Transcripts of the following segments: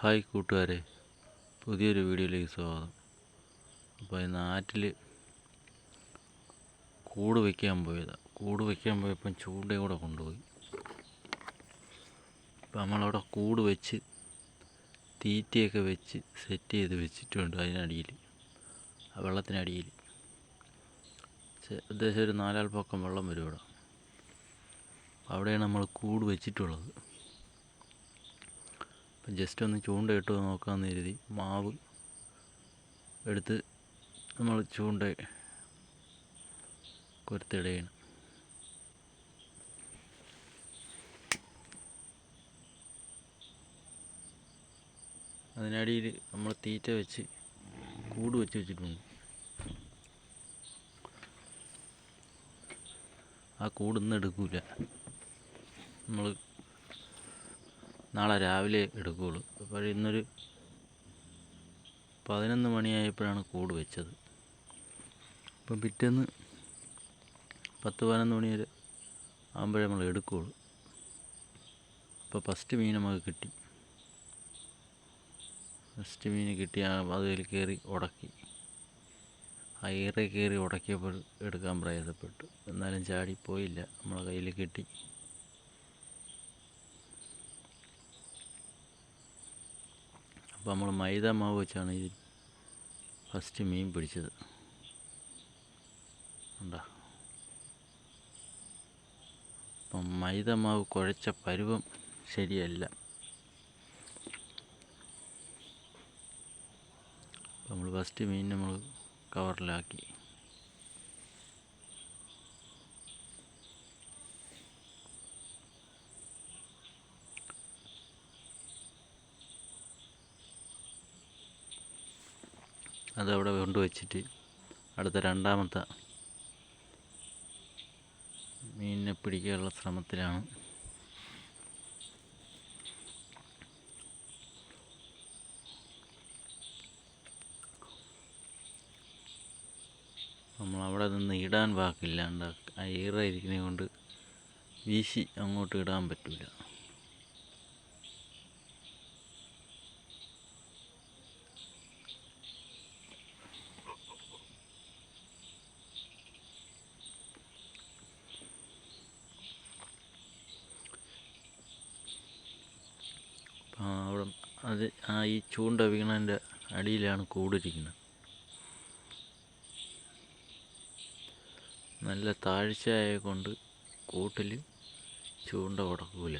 Hi കൂട്ടുകാരെ പുതിയൊരു വീഡിയോയിലേക്ക് സ്വാഗതം. അപ്പോൾ ഇന്ന് ആറ്റിൽ കൂട് വയ്ക്കാൻ പോയതാണ് കൂട് വയ്ക്കാൻ പോയപ്പം ചൂണ്ടയും കൂടെ കൊണ്ടുപോയി. അപ്പോൾ നമ്മളവിടെ കൂട് വെച്ച് തീറ്റയൊക്കെ വെച്ച് സെറ്റ് ചെയ്ത് വെച്ചിട്ടുണ്ട് അതിനടിയിൽ ആ വെള്ളത്തിനടിയിൽ. ഏകദേശം ഒരു നാലാൾ പൊക്കം വെള്ളം വരും ഇവിടെ. അവിടെയാണ് നമ്മൾ കൂട് വെച്ചിട്ടുള്ളത്. ജസ്റ്റ് ഒന്ന് ചൂണ്ട ഇട്ട് നോക്കാമെന്ന് കരുതി. മാവ് എടുത്ത് നമ്മൾ ചൂണ്ട കുരുത്തിടുകയാണ്. അതിനടിയിൽ നമ്മൾ തീറ്റ വെച്ച് കൂട് വെച്ച് വെച്ചിട്ടുണ്ട്. ആ കൂടൊന്നും എടുക്കില്ല എടുക്കൂല. നമ്മൾ നാളെ രാവിലെ എടുക്കുകയുള്ളൂ അപ്പോൾ ഇന്നൊരു പതിനൊന്ന് മണിയായപ്പോഴാണ് കൂട് വെച്ചത്. അപ്പം പിറ്റേന്ന് പത്ത് പതിനൊന്ന് മണി വരെ ആകുമ്പോഴേ നമ്മൾ എടുക്കുകയുള്ളൂ അപ്പോൾ ഫസ്റ്റ് മീൻ നമുക്ക് കിട്ടി. ഫസ്റ്റ് മീൻ കിട്ടി അതിൽ കയറി ഉടക്കി. ഏറെ കയറി ഉടക്കിയപ്പോൾ എടുക്കാൻ പ്രയാസപ്പെട്ടു എന്നാലും ചാടി പോയില്ല നമ്മളെ കയ്യിൽ കിട്ടി. അപ്പോൾ നമ്മൾ മൈദ മാവ് വെച്ചാണ് ഈ ഫസ്റ്റ് മീൻ പിടിച്ചത്. ഉണ്ടോ അപ്പം മൈദ മാവ് കുഴച്ച പരുവം ശരിയല്ല. നമ്മൾ ഫസ്റ്റ് മീൻ നമ്മൾ കവറിലാക്കി. അതവിടെ കൊണ്ടുവച്ചിട്ട് അടുത്ത രണ്ടാമത്തെ മീനിനെ പിടിക്കാനുള്ള ശ്രമത്തിലാണ്. നമ്മൾ അവിടെ നിന്ന് ഇടാൻ വാക്കില്ലാണ്ട് ആ ഈറ കൊണ്ട് വീശി അങ്ങോട്ട് ഇടാൻ പറ്റില്ല അത് ആ ഈ ചൂണ്ട വീണതിന്റെ അടിയിലാണ് കൂടിരിക്കുന്നത്. നല്ല താഴ്ചയായ കൊണ്ട് കൂട്ടിൽ ചൂണ്ട ഉടക്കൂല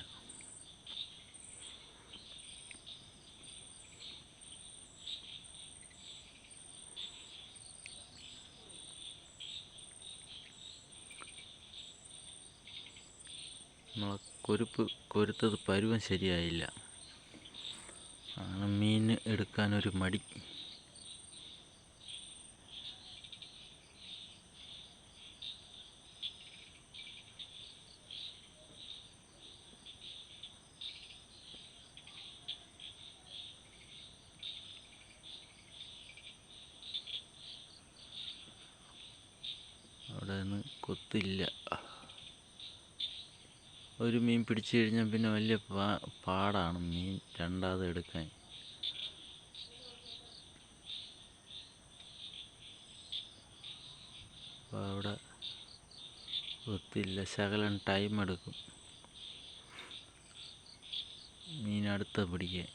നമ്മളെ കൊരുപ്പ് കൊരുത്തത് പരുവം ശരിയായില്ല. മീൻ എടുക്കാനൊരു മടി. അവിടെ നിന്ന് കൊത്തില്ല. ഒരു മീൻ പിടിച്ചു കഴിഞ്ഞാൽ പിന്നെ വലിയ പാടാണ് മീൻ രണ്ടാമത് എടുക്കാൻ. അപ്പോൾ അവിടെ ഒത്തില്ല ശകലം ടൈം എടുക്കും. മീൻ അടുത്ത പിടിക്കാൻ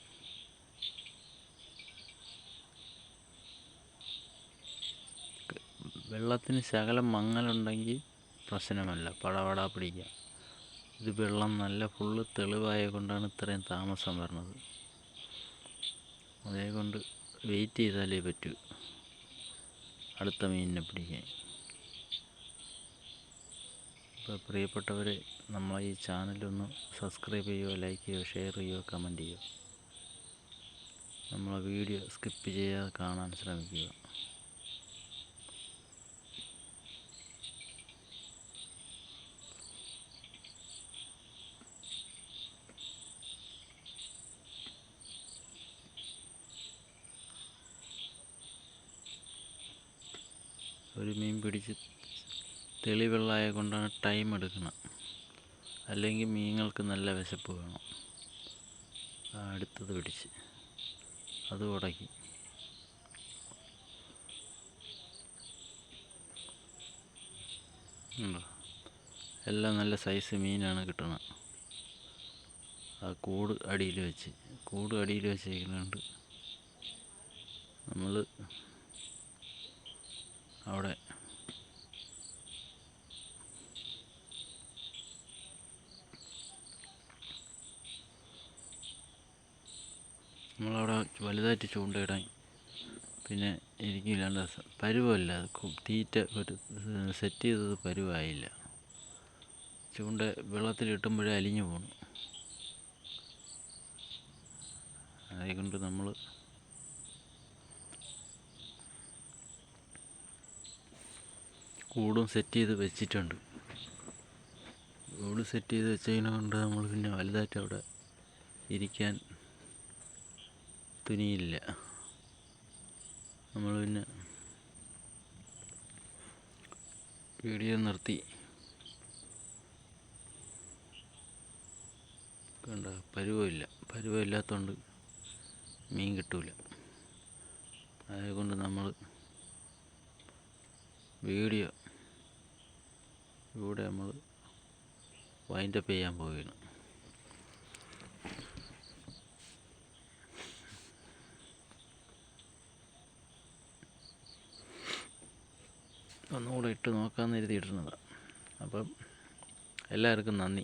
വെള്ളത്തിന് ശകലം മങ്ങലുണ്ടെങ്കിൽ പ്രശ്നമല്ല. പടപട പിടിക്കാം. ഇത് വെള്ളം നല്ല ഫുള്ള് തെളിവായ കൊണ്ടാണ് ഇത്രയും താമസം വരുന്നത്. അതേ കൊണ്ട് വെയിറ്റ് ചെയ്താലേ പറ്റൂ. അടുത്ത മീനിനെ പിടിക്കാൻ. അപ്പോൾ പ്രിയപ്പെട്ടവർ നമ്മളെ ഈ ചാനലൊന്ന് സബ്സ്ക്രൈബ് ചെയ്യുകയോ ലൈക്ക് ചെയ്യുകയോ ഷെയർ ചെയ്യുകയോ കമന്റ് ചെയ്യുക നമ്മളെ വീഡിയോ സ്കിപ്പ് ചെയ്യാതെ കാണാൻ ശ്രമിക്കുക. ഒരു മീൻ പിടിച്ച് തെളിവെള്ളമായ കൊണ്ടാണ് ടൈം എടുക്കണം. അല്ലെങ്കിൽ മീനുകൾക്ക് നല്ല വിശപ്പ് വേണം. അടുത്തത് പിടിച്ച്. അത് ഉടക്കി. എല്ലാം നല്ല സൈസ് മീനാണ് കിട്ടുന്നത് ആ കൂട് അടിയിൽ വെച്ച്. കൂട് അടിയിൽ വെച്ചേക്കുന്നുണ്ട് നമ്മൾ അവിടെ നമ്മളവിടെ വലുതായിട്ട് ചൂണ്ടയിടാൻ പിന്നെ എനിക്കില്ലാണ്ട് പരുവമല്ല തീറ്റ ഒരു സെറ്റ് ചെയ്തത് പരുവായില്ല. ചൂണ്ട വെള്ളത്തിലിട്ടുമ്പോഴേ അലിഞ്ഞു പോണു. അതുകൊണ്ട് നമ്മൾ കൂടും സെറ്റ് ചെയ്ത് വെച്ചിട്ടുണ്ട്. കൂട് സെറ്റ് ചെയ്ത് വെച്ചതിനെ കൊണ്ട് നമ്മൾ പിന്നെ വലുതായിട്ട് അവിടെ ഇരിക്കാൻ തുനിയില്ല നമ്മൾ പിന്നെ വീഡിയോ നിർത്തി. കണ്ട? പരുവമില്ല. പരുവമില്ലാത്തതുകൊണ്ട് മീൻ കിട്ടൂല. അതുകൊണ്ട് നമ്മൾ വീഡിയോ ഇവിടെ നമ്മൾ വൈൻഡപ്പ് ചെയ്യാൻ പോവുകയാണ്. ഇട്ട് നോക്കാമെന്ന് എഴുതി അപ്പം എല്ലാവർക്കും നന്ദി.